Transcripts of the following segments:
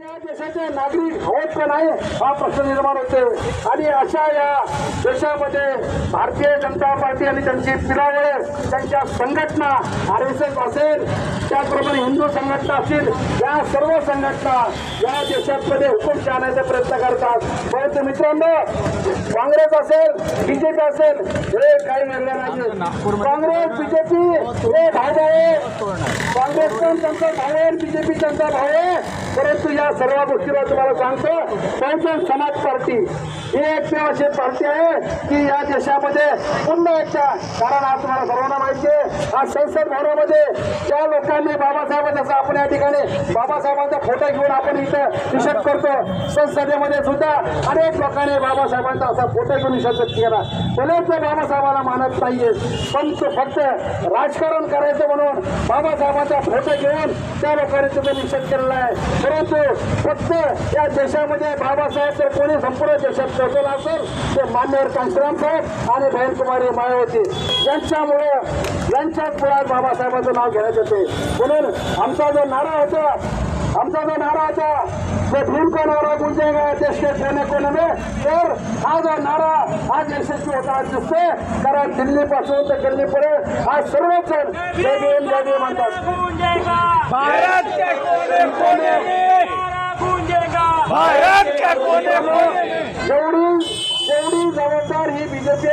या देशाचे नागरिक होत का नाही हा प्रश्न निर्माण होतो आणि अशा या देशामध्ये भारतीय जनता पार्टी आणि त्यांची पिलावळ त्यांच्या संघटना आर एस एस असेल त्याचप्रमाणे हिंदू संघटना असतील या सर्व संघटना या देशामध्ये हुकुमशाह आणण्याचा प्रयत्न करतात. परंतु मित्रांनो काँग्रेस असेल बीजेपी असेल हे काही वेगळं नाही काँग्रेस बीजेपी हे भाऊ आहे. काँग्रेस पण त्यांचा भाव आहे बीजेपी त्यांचा भाव आहे परंतु या सर्व गोष्टीला तुम्हाला सांगतो बहुजन समाज पार्टी ही एकमेव अशी पार्टी आहे की या देशामध्ये पुन्हा एकदा कारण आज तुम्हाला सर्वांना माहिती आहे आज संसद भवनामध्ये ज्या लोकांनी बाबासाहेब जसं आपण या ठिकाणी बाबासाहेबांचा फोटो घेऊन आपण इथं निषेध करतो संसदेमध्ये सुद्धा अनेक लोकांनी बाबासाहेबांचा असा फोटो घेऊन निषेध केला. कोणीच बाबासाहेबांना मानत नाहीये. पण तो फक्त राजकारण करायचं म्हणून बाबासाहेबांचा फोटो घेऊन त्या लोकांनी तिथे निषेध केलेला आहे. परंतु फक्त या देशामध्ये बाबासाहेब जर कोणी संपूर्ण देशात पोहोचवला असेल ते मान्यवर कांशीराम साहेब आणि बहिणकुमारी मायावती. यांच्यामुळे यांच्याच मुळात बाबासाहेबांचं नाव घेण्यात येते. म्हणून आमचा जो नारा होता आमचा जो नारा होता ते भीम का नारा गुंजेगा देश के तर हा जो नारा आज यशस्वी होताना दिसतोय. कारण दिल्लीपासून तर दिल्लीपर्यंत आज सर्वच जण जय भीम जय भीम म्हणतात. कोने कोने? में नारा गूंजेगा भारत के कोने कोने? जेवढी जेवढी जबाबदार ही बीजेपी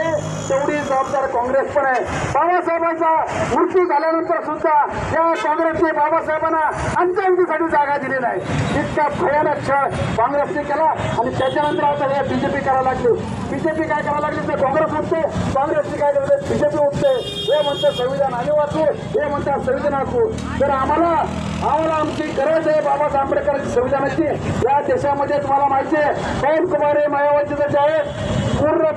तेवढी जबाबदार काँग्रेस पण आहे. बाबासाहेबांचा मृत्यू झाल्यानंतर सुद्धा या काँग्रेसने बाबासाहेबांना अंत्यविधीसाठी जागा दिली नाही. इतका भयानक क्षण काँग्रेसने केला आणि त्याच्यानंतर आता हे बीजेपी करायला लागली. बीजेपी काय करायला लागली? ते काँग्रेस उठते. काँग्रेसने काय करते बीजेपी उठते. हे म्हणतात संविधान आणि वाचू हे म्हणतात संविधान वाचू तर आम्हाला आम्हाला आमची गरज आहे बाबासाहेब आंबेडकरांची संविधानाची. या देशामध्ये तुम्हाला माहिती आहे. पवन कुमार हे जे आहे पूर्ण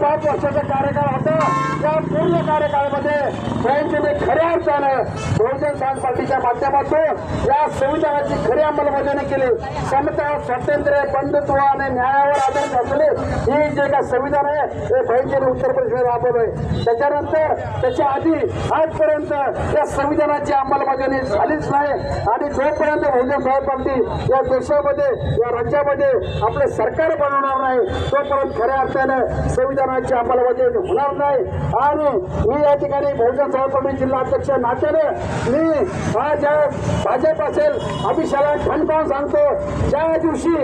पाच वर्षाचा कार्यकाळ होता. या पूर्ण कार्यकाळामध्ये बँकेने खऱ्या अर्थानं बहुजन समाज पार्टीच्या माध्यमातून या संविधानाची खरी अंमलबजावणी केली. समता स्वातंत्र्य बंधुत्व आणि न्यायावर आधारित असलेले ही जे काय संविधान आहे हे बँकेने उत्तर प्रदेशमध्ये राबवलंय. त्याच्यानंतर त्याच्या आधी आजपर्यंत या संविधानाची अंमलबजावणी झालीच नाही. आणि जोपर्यंत बहुजन समाज पार्टी या देशामध्ये या राज्यामध्ये आपलं सरकार बनवणार नाही तोपर्यंत खऱ्या अर्थानं संविधान संविधानाची अंमलबजावणी होणार नाही. आणि मी या ठिकाणी बहुजन समाज जिल्हा अध्यक्ष नात्याने मी हा ज्या भाजप असेल अभिषेला ठणकावून सांगतो. ज्या दिवशी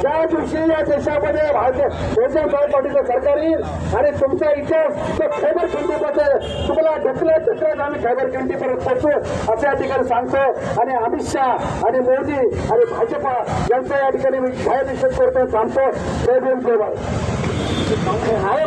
ज्या दिवशी या देशामध्ये भारतीय बहुजन समाज सरकार येईल आणि तुमचा इतिहास तो खैबर खंडीमध्ये तुम्हाला ढकलत ढकलत आम्ही खैबर खंडीपर्यंत पोहोचू असं या ठिकाणी सांगतो. आणि अमित शहा आणि मोदी आणि भाजपा यांचा या ठिकाणी मी काय निषेध करतो सांगतो. जय भीम जय भारत. Con có?